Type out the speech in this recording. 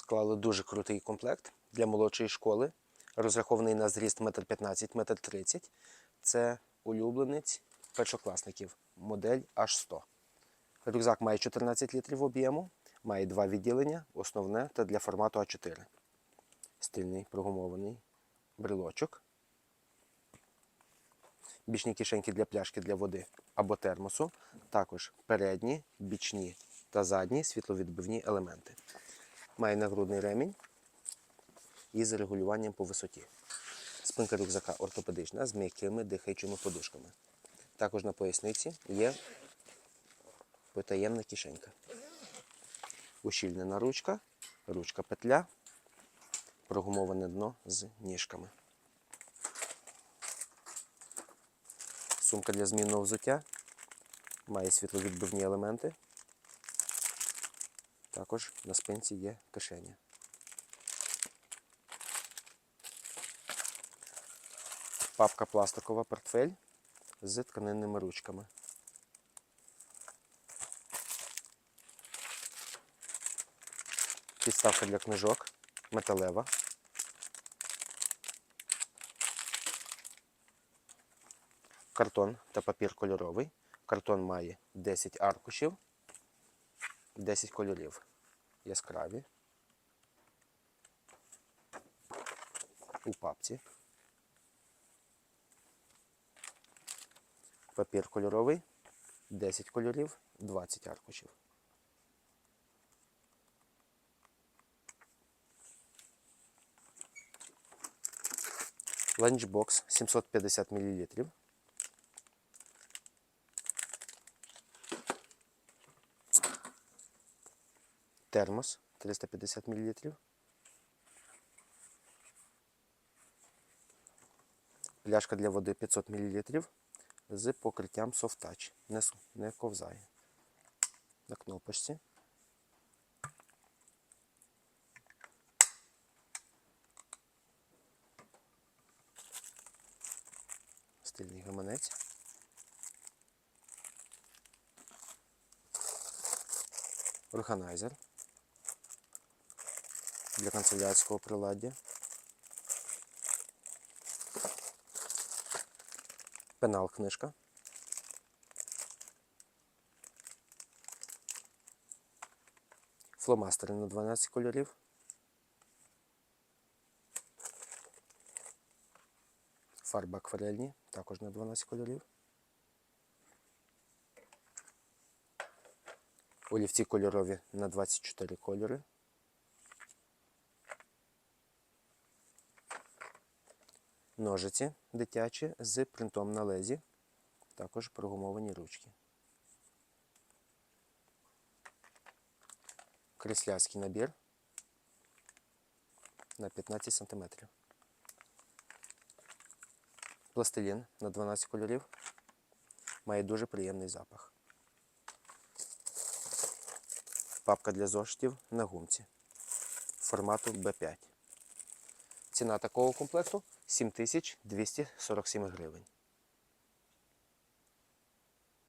склали дуже крутий комплект для молодшої школи, розрахований на зріст 1,15 м, 1,30 м. Це улюбленець першокласників, модель H100. Рюкзак має 14 літрів об'єму, має два відділення, основне та для формату А4. Стильний прогумований брелочок. Бічні кишеньки для пляшки для води або термосу. Також передні, бічні та задні світловідбивні елементи. Має нагрудний ремінь із регулюванням по висоті. Спинка рюкзака ортопедична з м'якими дихаючими подушками. Також на поясниці є потаємна кишенька. Ущільнена ручка, ручка петля, прогумоване дно з ніжками. Сумка для змінного взуття має світловідбивні елементи. Також на спинці є кишеня. Папка пластикова портфель з тканинними ручками. Підставка для книжок металева. Картон та папір кольоровий. Картон має 10 аркушів, 10 кольорів. Яскраві. У папці. Папір кольоровий, 10 кольорів, 20 аркушів. Ланчбокс 750 мл. Термос 350 мл. Пляшка для води 500 мл з покриттям Soft Touch. Не, не ковзає. На кнопочці. Стильний гаманець. Органайзер для канцелярського приладдя. Пенал книжка. Фломастери на 12 кольорів. Фарби акварельні, також на 12 кольорів. Олівці кольорові на 24 кольори. Ножиці дитячі з принтом на лезі, також прогумовані ручки. Креслярський набір на 15 см. Пластилін на 12 кольорів. Має дуже приємний запах. Папка для зошитів на гумці формату B5. Ціна такого комплекту 7247 гривень.